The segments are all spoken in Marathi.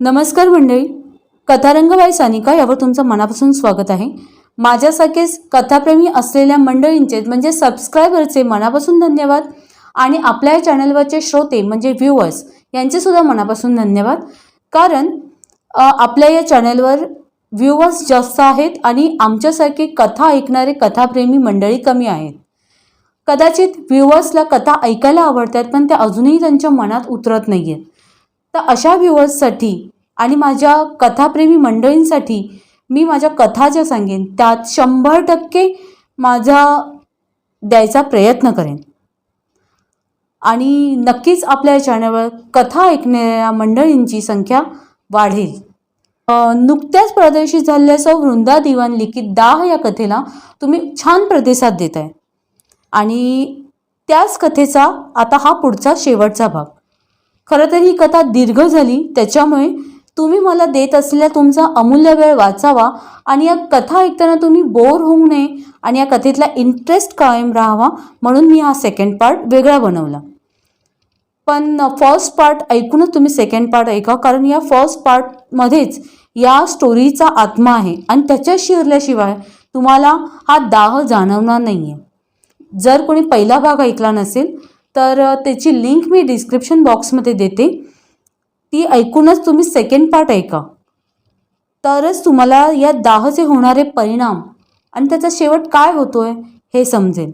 नमस्कार मंडळी. कथारंग बाय सानिका यावर तुमचं मनापासून स्वागत आहे. माझ्यासारखेच कथाप्रेमी असलेल्या मंडळींचे म्हणजे सबस्क्रायबरचे मनापासून धन्यवाद आणि आपल्या या चॅनलवरचे श्रोते म्हणजे व्ह्युअर्स यांचेसुद्धा मनापासून धन्यवाद. कारण आपल्या या चॅनलवर व्ह्युअर्स जास्त आहेत आणि आमच्यासारखे कथा ऐकणारे कथाप्रेमी मंडळी कमी आहेत. कदाचित व्ह्युअर्सला कथा ऐकायला आवडतात पण त्या अजूनही त्यांच्या मनात उतरत नाही आहेत तर अशा व्ह्युअर्ससाठी आणि माझ्या कथाप्रेमी मंडळींसाठी मी माझ्या कथा ज्या सांगेन. त्यात शंभर टक्के माझा द्यायचा प्रयत्न करेन. आणि नक्कीच आपल्या चॅनलवर कथा ऐकणाऱ्या मंडळींची संख्या वाढेल. नुकत्याच प्रदर्शित झालेल्या वृंदा दिवान लिखित दाह या कथेला तुम्ही छान प्रतिसाद देत आहे आणि त्याच कथेचा आता हा पुढचा शेवटचा भाग. खरं तर ही कथा दीर्घ झाली त्याच्यामुळे तुम्ही मला देत असलेला तुमचा अमूल्य वेळ वाचावा आणि या कथा ऐकताना तुम्ही बोर होऊ नये आणि या कथेतला इंटरेस्ट कायम राहावा म्हणून मी हा सेकंड पार्ट वेगळा बनवला. पण फर्स्ट पार्ट ऐकूनच तुम्ही सेकंड पार्ट ऐका कारण या फर्स्ट पार्टमध्येच या स्टोरीचा आत्मा आहे आणि त्याच्या शिरल्याशिवाय तुम्हाला हा दाह जाणवणार नाही आहे जर कोणी पहिला भाग ऐकला नसेल तर त्याची लिंक मी डिस्क्रिप्शन बॉक्समध्ये देते. ती ऐकूनच तुम्ही सेकंड पार्ट ऐका. तरच तुम्हाला या दाहचे होणारे परिणाम आणि त्याचा शेवट काय होतोय हे समजेल.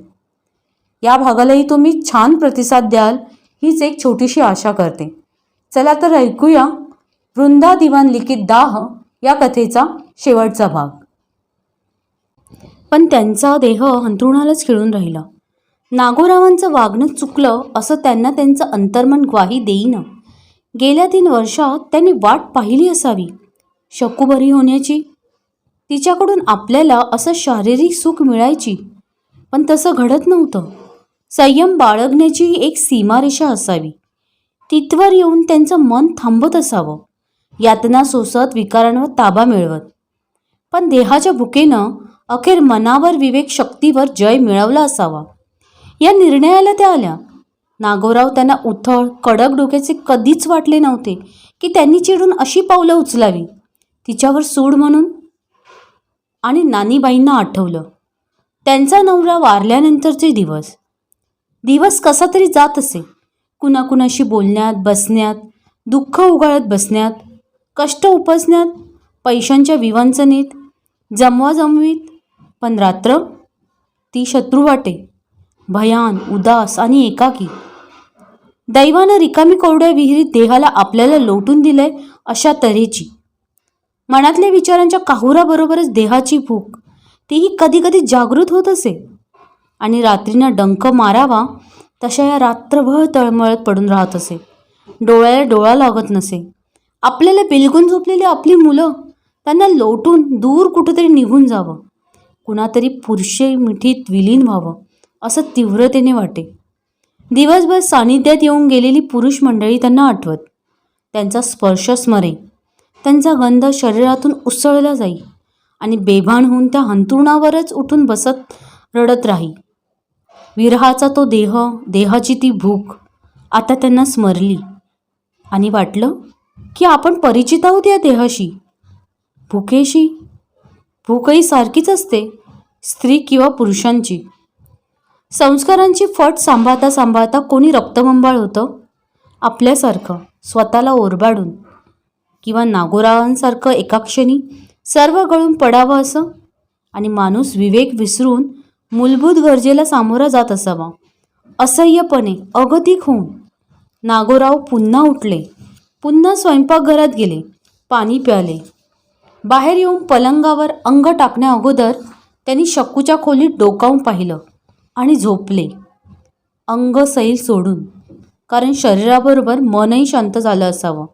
या भागालाही तुम्ही छान प्रतिसाद द्याल हीच एक छोटीशी आशा करते. चला तर ऐकूया वृंदा दिवान लिखित दाह या कथेचा शेवटचा भाग. पण त्यांचा देह अंथरुणालाच खिळून राहिला. नागोरावांचं वागणं चुकलं असं त्यांना त्यांचं अंतर्मन ग्वाही देईना. गेल्या तीन वर्षात त्यांनी वाट पाहिली असावी. शकू बरी होण्याची. तिच्याकडून आपल्याला असं शारीरिक सुख मिळायची. पण तसं घडत नव्हतं. संयम बाळगण्याची एक सीमारेषा असावी. तिथवर येऊन त्यांचं मन थांबत असावं. यातना सोसत विकारांवर ताबा मिळवत. पण देहाच्या भुकेनं अखेर मनावर विवेक शक्तीवर जय मिळवला असावा. या निर्णयाला त्या आल्या. नागोराव त्यांना उथळ कडक डोक्याचे कधीच वाटले नव्हते की त्यांनी चिडून अशी पावलं उचलावी. तिच्यावर सूड म्हणून आणि नानीबाईंना आठवलं. त्यांचा नवरा वारल्यानंतरचे दिवस. दिवस कसा तरी जात असे. कुणाकुणाशी बोलण्यात बसण्यात दुःख उगाळत बसण्यात कष्ट उपसण्यात पैशांच्या विवंचनेत जमवाजमवीत पण रात्र ती शत्रू वाटे भयान उदास आणि एकाकी दैवानं रिकामी कोरड्या विहिरीत देहाला आपल्याला लोटून दिलंय अशा तऱ्हेची. मनातल्या विचारांच्या काहुराबरोबरच देहाची भूक तीही कधी कधी जागृत होत असे. आणि रात्रीनं डंक मारावा तशा या रात्रभर तळमळत पडून राहत असे. डोळ्याला डोळा लागत नसे. आपल्याला बिलगून झोपलेली आपली मुलं त्यांना लोटून दूर कुठंतरी निघून जावं. कुणातरी पुरुषे मिठीत विलीन व्हावं असं तीव्रतेने वाटे. दिवसभर सानिध्यात येऊन गेलेली पुरुष मंडळी त्यांना आठवत. त्यांचा स्पर्श स्मरे. त्यांचा गंध शरीरातून उसळला जाई आणि बेभान होऊन त्या हंतरुणावरच उठून बसत रडत राही. विरहाचा तो देह देहाची ती भूक आता त्यांना स्मरली. आणि वाटलं की आपण परिचित आहोत या देहाशी. भुकेशी? भूकही सारखीच असते स्त्री किंवा पुरुषांची. संस्कारांची फट सांभाळता सांभाळता कोणी रक्तबंबाळ होतं? आपल्यासारखं स्वतःला ओरबाडून किंवा नागोरावांसारखं एका क्षणी सर्व गळून पडावं असं? आणि माणूस विवेक विसरून मूलभूत गरजेला सामोरा जात असावा. असह्यपणे अगतिक होऊन नागोराव पुन्हा उठले. पुन्हा स्वयंपाकघरात गेले. पाणी प्याले. बाहेर येऊन पलंगावर अंग टाकण्या अगोदर त्यांनी शक्कूच्या खोलीत डोकावून पाहिलं. आणि झोपले. अंग सैल सोडून. कारण शरीराबरोबर मनही शांत झालं असावं.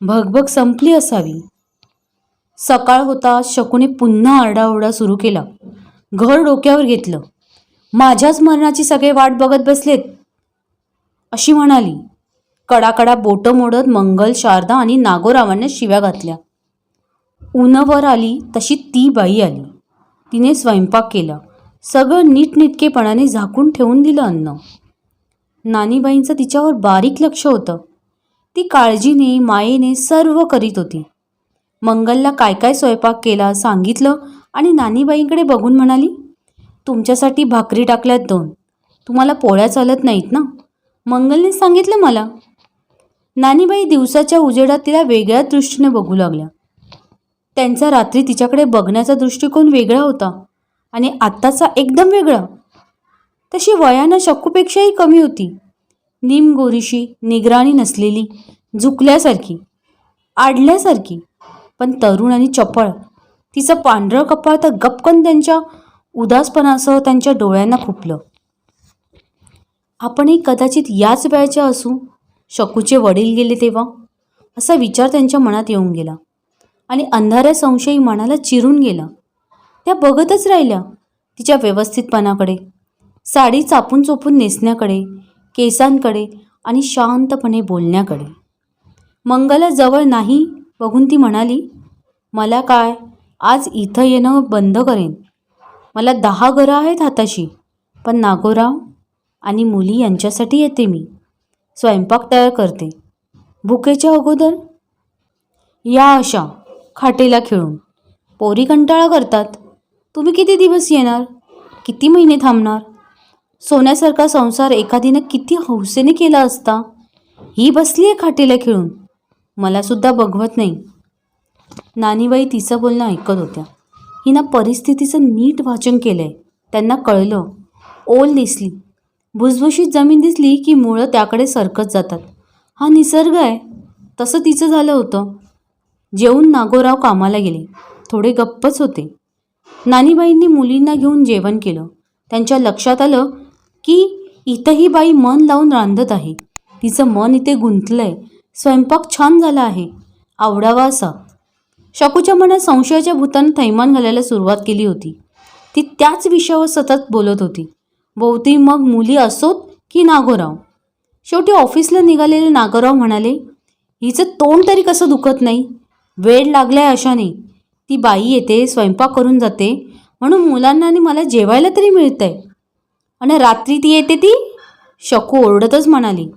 भगभग संपली असावी. सकाळ होता शकूने पुन्हा आरडाओरडा सुरू केला. घर डोक्यावर घेतलं. माझ्याच मरणाची सगळे वाट बघत बसलेत. अशी म्हणाली. कडाकडा बोटं मोडत मंगल शारदा आणि नागोरावांना शिव्या घातल्या. उन्हवर आली तशी ती बाई आली. तिने स्वयंपाक केला. सगळं नीटनेटकेपणाने झाकून ठेवून दिलं अन्न. नानीबाईंचं तिच्यावर बारीक लक्ष होतं. ती काळजीने मायेने सर्व करीत होती. मंगलला काय काय स्वयंपाक केला सांगितलं आणि नानीबाईंकडे बघून म्हणाली तुमच्यासाठी भाकरी टाकल्यात दोन. तुम्हाला पोळ्या चालत नाहीत ना? मंगलने सांगितलं मला. नानीबाई दिवसाच्या उजेडात तिला वेगळ्या दृष्टीने बघू लागल्या. त्यांचा रात्री तिच्याकडे बघण्याचा दृष्टिकोन वेगळा होता. आणि आत्ताचा एकदम वेगळा. तशी वयानं शक्कूपेक्षाही कमी होती. निमगोरीशी निगराणी नसलेली झुकल्यासारखी आडल्यासारखी पण तरुण आणि चपळ. तिचं पांढरं कपाळ तर गपकन त्यांच्या उदासपणासह त्यांच्या डोळ्यांना खुपलं. आपणही कदाचित याच वेळच्या असू शकूचे वडील गेले तेव्हा असा विचार त्यांच्या मनात येऊन गेला. आणि अंधाऱ्या संशयी मनाला चिरून गेला. त्या बघतच राहिल्या तिच्या व्यवस्थितपणाकडे. साडी चापून चोपून नेसण्याकडे केसांकडे आणि शांतपणे बोलण्याकडे. मंगला जवळ नाही बघून ती म्हणाली मला काय आज इथं येणं बंद करेन. मला दहा घरं आहेत हाताशी पण नागोराव आणि मुली यांच्यासाठी येते मी. स्वयंपाक तयार करते. भुकेच्या अगोदर या अशा खाटेला खेळून. पोरी कंटाळा करतात. तुम्ही किती दिवस येणार? किती महिने थांबणार? सोन्यासारखा संसार एखादीनं किती हौसेने केला असता? ही बसली आहे खाटेला खेळून. मलासुद्धा बघवत नाही. नानीबाई तिचं बोलणं ऐकत होत्या. हिनं परिस्थितीचं नीट वाचन केलं आहे त्यांना कळलं. ओल दिसली. भुसभुशीत जमीन दिसली की मुळं त्याकडे सरकत जातात. हा निसर्ग आहे. तसं तिचं झालं होतं. जेवून नागोराव कामाला गेले. थोडे गप्पच होते. नानीबाईंनी मुलींना घेऊन जेवण केलं. त्यांच्या लक्षात आलं की इथं ही बाई मन लावून रांधत आहे. तिचं मन इथे गुंतलंय. स्वयंपाक छान झाला आहे. आवडावा असा. शकूच्या मनात संशयाच्या भूतानं थैमान घालायला सुरुवात केली होती. ती त्याच विषयावर सतत बोलत होती. बहुती मग मुली असोत की नागोराव शेवटी ऑफिसला निघालेले नागोराव म्हणाले हिचं तोंड तरी कसं दुखत नाही? वेळ लागलाय अशाने. ती बाई येते स्वयंपाक करून जाते म्हणून मुलांना आणि मला जेवायला तरी मिळतंय. आणि रात्री ती येते ती शकू ओरडतच म्हणाली.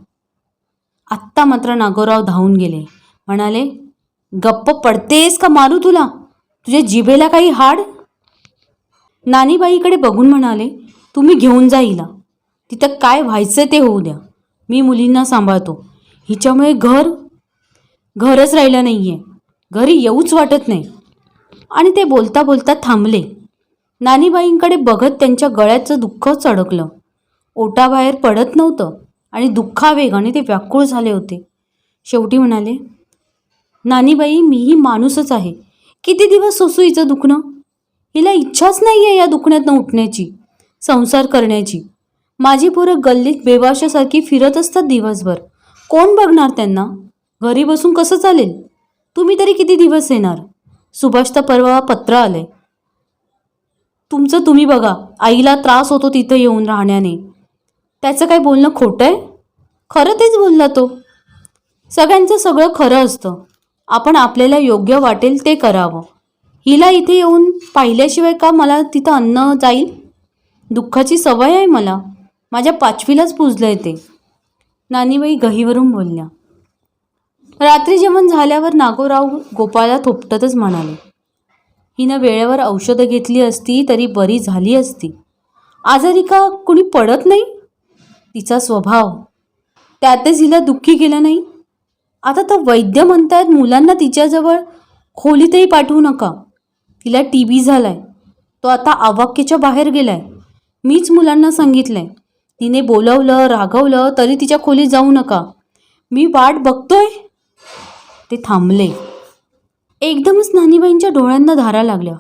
आत्ता मात्र नागोराव धावून गेले. म्हणाले गप्प पडतेस का मारू तुला? तुझ्या जिभेला काही हाड? नानीबाईकडे बघून म्हणाले तुम्ही घेऊन जा हिला. तिथं काय व्हायचं ते होऊ द्या. मी मुलींना सांभाळतो. हिच्यामुळे घर घरच राहिलं नाही आहे घरी येऊच वाटत नाही. आणि ते बोलता बोलता थांबले. नानीबाईंकडे बघत त्यांच्या गळ्याचं दुःख चढकलं. ओटाबाहेर पडत नव्हतं आणि दुःखावेगाने ते व्याकुळ झाले होते. शेवटी म्हणाले नानीबाई मीही माणूसच आहे. किती दिवस सोसू हिचं दुखणं? हिला इच्छाच नाही आहे या दुखण्यातनं उठण्याची संसार करण्याची. माझी पोरं गल्लीत बेवाशासारखी फिरत असतात दिवसभर. कोण बघणार त्यांना? घरी बसून कसं चालेल? तुम्ही तरी किती दिवस येणार? सुभाष परवा पत्र आलंय. तुमचं तुम्ही बघा. आईला त्रास होतो तिथं येऊन राहण्याने. त्याचं काय बोलणं खोटं आहे? खरं तेच बोलला तो. सगळ्यांचं सगळं खरं असतं. आपण आपल्याला योग्य वाटेल ते करावं. हिला इथे येऊन पाहिल्याशिवाय का मला तिथं अन्न जाईल? दुःखाची सवय आहे मला. माझ्या पाचवीलाच पुजलंय ते. नानीबाई गहीवरून बोलल्या. रात्री जेवण झाल्यावर नागोराव गोपाळला थोपटतच म्हणाले हिनं वेळेवर औषधं घेतली असती तरी बरी झाली असती. आजारी का कुणी पडत नाही? तिचा स्वभाव. त्यातच हिला दुःखी केलं नाही. आता तर वैद्य म्हणतायत मुलांना तिच्याजवळ खोलीतही पाठवू नका. तिला टी बी झालाय. तो आता आवाक्याच्या बाहेर गेलाय. मीच मुलांना सांगितलंय. तिने बोलवलं रागवलं तरी तिच्या खोलीत जाऊ नका. मी वाट बघतोय. ते थांबले. एकदमच नानीबाईंच्या डोळ्यांना धारा लागल्या.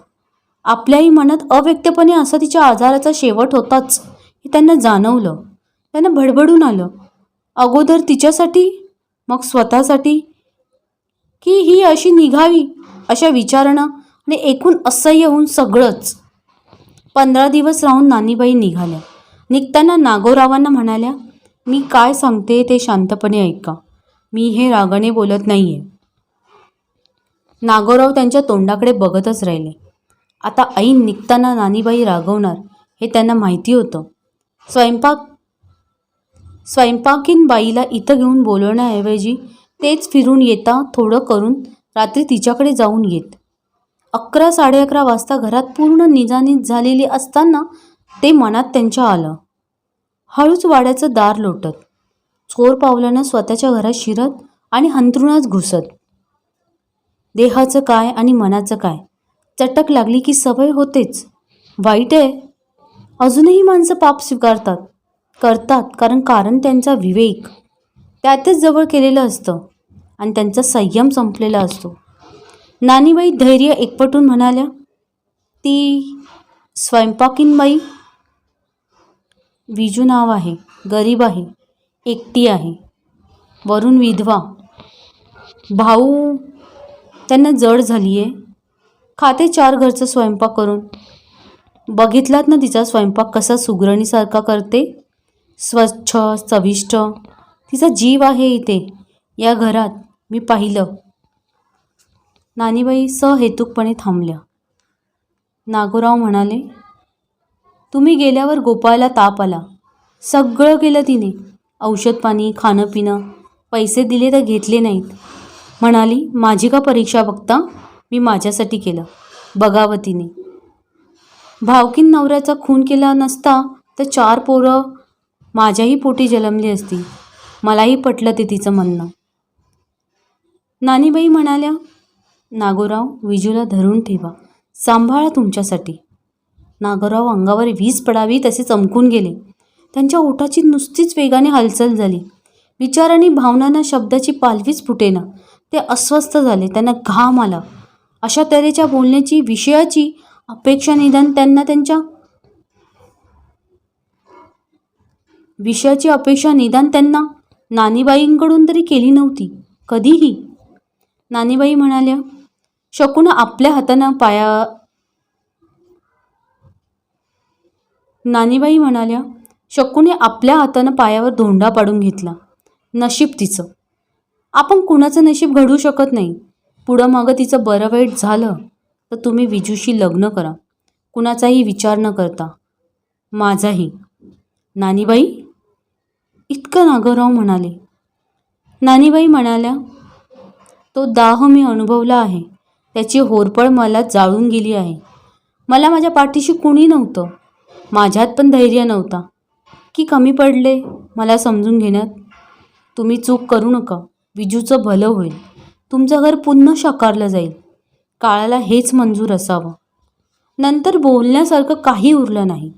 आपल्याही मनात अव्यक्तपणे असा तिच्या आजाराचा शेवट होताच हे त्यांना जाणवलं. त्यांना भडभडून आलं. अगोदर तिच्यासाठी मग स्वतःसाठी. की ही अशी निघावी अशा विचारणं आणि एकूण असह्य होऊन सगळंच. पंधरा दिवस राहून नानीबाई निघाल्या. निघताना नागोरावांना म्हणाल्या मी काय सांगते ते शांतपणे ऐका. मी हे रागाने बोलत नाही आहे नागोराव त्यांच्या तोंडाकडे बघतच राहिले. आता ऐन निघताना नानीबाई रागवणार हे त्यांना माहिती होतं. स्वयंपाक स्वयंपाकीन बाईला इथं घेऊन बोलवण्याऐवजी तेच फिरून येता थोडं करून रात्री तिच्याकडे जाऊन येत. अकरा साडे अकरा वाजता घरात पूर्ण निजानीत झालेली असताना ते मनात त्यांच्या आलं. हळूच वाड्याचं दार लोटत. चोर पावलानं स्वतःच्या घरात शिरत आणि हंतरुणात घुसत. देहाचं काय आणि मनाचं काय? चटक लागली की सवय होतेच. वाईट आहे. अजूनही माणसं पाप स्वीकारतात. करतात कारण कारण त्यांचा विवेक. त्यातच जवळ केलेलं असतं आणि त्यांचा संयम संपलेला असतो. नानीबाई धैर्य एकपटून म्हणाल्या ती स्वयंपाकीनबाई विजू नाव आहे गरीब आहे एकटी आहे. वरून विधवा. भाऊ त्यांना जड झाली आहे खाते चार घरचं स्वयंपाक करून. बघितलात ना तिचा स्वयंपाक कसा सुगरणीसारखा करते? स्वच्छ चविष्ट. तिचा जीव आहे इथे. या घरात मी पाहिलं. नानीबाई सहेतुकपणे थांबल्या. नागोराव म्हणाले तुम्ही गेल्यावर गोपाळला ताप आला. सगळं केलं तिने. औषध पाणी खाणं पिणं पैसे दिले तर घेतले नाहीत. म्हणाली माझी का परीक्षा बघता? मी माझ्यासाठी केलं. बगावतीने भावकीन नवऱ्याचा खून केला नसता तर चार पोरं माझ्याही पोटी जन्मली असती. मलाही पटलं ते तिचं म्हणणं. नानीबाई म्हणाल्या नागोराव विजूला धरून ठेवा. सांभाळा तुमच्यासाठी. नागोराव अंगावर वीज पडावी तसे चमकून गेले. त्यांच्या ओठाची नुसतीच वेगाने हालचाल झाली. विचार आणि भावनांना शब्दाची पालवीच फुटेना. ते अस्वस्थ झाले. त्यांना घाम आला. अशा तऱ्हेच्या बोलण्याची विषयाची अपेक्षा निदान त्यांना त्यांच्या विषयाची अपेक्षा निदान त्यांना नानीबाईंकडून तरी केली नव्हती. कधीही. नानीबाई म्हणाल्या शकून आपल्या हातानं पाया नानीबाई म्हणाल्या शक्कूने आपल्या हातानं पायावर धोंडा पाडून घेतला. नशीब तिचं. आपण कुणाचं नशीब घडू शकत नाही. पुढं मागं तिचं बरं वाईट झालं तर तुम्ही विजूशी लग्न करा. कुणाचाही विचार न करता. माझाही. नानीबाई? इतकं नागराव म्हणाले. नानीबाई म्हणाल्या तो दाह मी अनुभवला आहे. त्याची होरपळ मला जाळून गेली आहे. मला माझ्या पाठीशी कुणी नव्हतं. माझ्यात पण धैर्य नव्हता. की कमी पडले मला समजून घेण्यात? तुम्ही चूक करू नका. विजूचं भलं होईल. तुमचं घर पुन्हा साकारलं जाईल. काळाला हेच मंजूर असावं. नंतर बोलण्यासारखं काही उरलं नाही.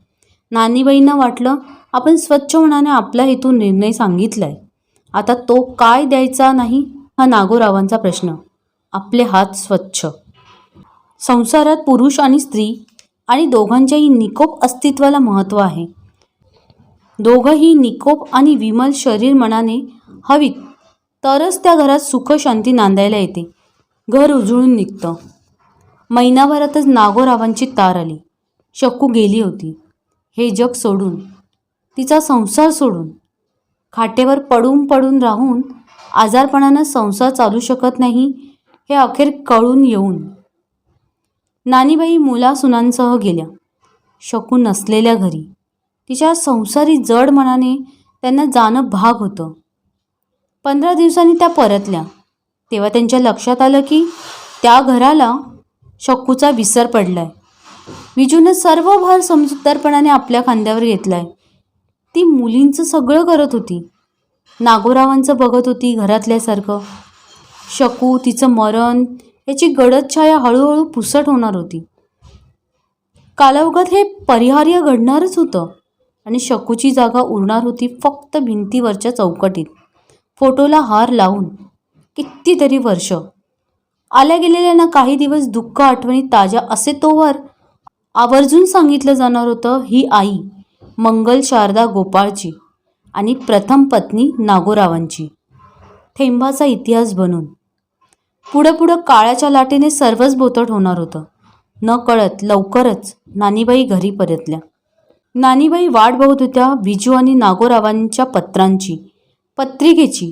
नानीबाईंना वाटलं आपण स्वच्छ होण्याने आपला हेतू निर्णय सांगितला आहे आता तो काय द्यायचा नाही हा नागोरावांचा प्रश्न. आपले हात स्वच्छ. संसारात पुरुष आणि स्त्री आणि दोघांच्याही निकोप अस्तित्वाला महत्त्व आहे. दोघंही निकोप आणि विमल शरीर मनाने हवीत. तरच त्या घरात सुख शांती नांदायला येते. घर उजळून निघतं. महिनाभरातच नागोरावांची तार आली. शकू गेली होती. हे जग सोडून तिचा संसार सोडून खाटेवर पडून पडून राहून आजारपणानं संसार चालू शकत नाही हे अखेर कळून येऊन. नानीबाई मुलासुनांसह गेल्या. शकू नसलेल्या घरी. तिच्या संसारी जड मनाने त्यांना जाणं भाग होतं. पंधरा दिवसांनी त्या परतल्या. तेव्हा त्यांच्या लक्षात आलं की त्या घराला शक्कूचा विसर पडलाय. विजूनं सर्व भार समजूतदारपणाने आपल्या खांद्यावर घेतलाय. ती मुलींचं सगळं करत होती. नागोरावांचं बघत होती घरातल्यासारखं. शकू तिचं मरण याची गडद छाया हळूहळू पुसट होणार होती. कालावकात हे परिहार्य घडणारच होतं आणि शकूची जागा उरणार होती फक्त भिंतीवरच्या चौकटीत. फोटोला हार लावून कितीतरी वर्ष. आल्या गेलेल्यांना काही दिवस दुःख आठवणी ताज्या असे तोवर. आवर्जून सांगितलं जाणार होतं ही आई मंगल शारदा गोपाळची आणि प्रथम पत्नी नागोरावांची. थेंबाचा इतिहास बनून. पुढं पुढं काळाच्या लाटेने सर्वच बोतट होणार होतं. न कळत लवकरच नानीबाई घरी परतल्या. नानीबाई वाट बघत होत्या विजू आणि नागोरावांच्या पत्रांची. पत्रिकेची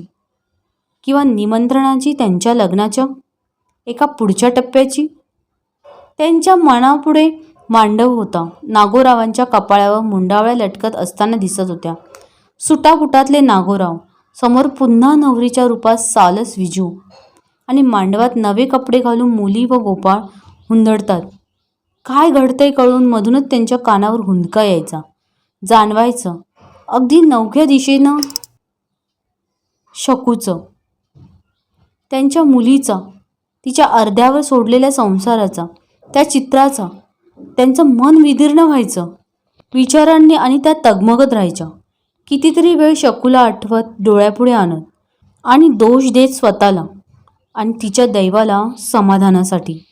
किंवा निमंत्रणाची त्यांच्या लग्नाच्या एका पुढच्या टप्प्याची? त्यांच्या मनापुढे मांडव होता. नागोरावांच्या कपाळावर मुंडावळ्या लटकत असताना दिसत होत्या. सुटापुटातले नागोराव समोर पुन्हा नवरीच्या रूपात सालस विजू आणि मांडवात नवे कपडे घालून मुली व गोपाळ हुंदडतात. काय घडतंय कळून मधूनच त्यांच्या कानावर हुंदका यायचा. जाणवायचं अगदी नवख्या दिशेनं शकूचं. त्यांच्या मुलीचा तिच्या अर्ध्यावर सोडलेल्या संसाराचा त्या चित्राचा त्यांचं मन विदीर्ण व्हायचं विचारांनी आणि त्या तगमगत राहायच्या. कितीतरी वेळ शकूला आठवत डोळ्यापुढे आणत आणि दोष देत स्वतःला आणि तिच्या दैवाला समाधानासाठी.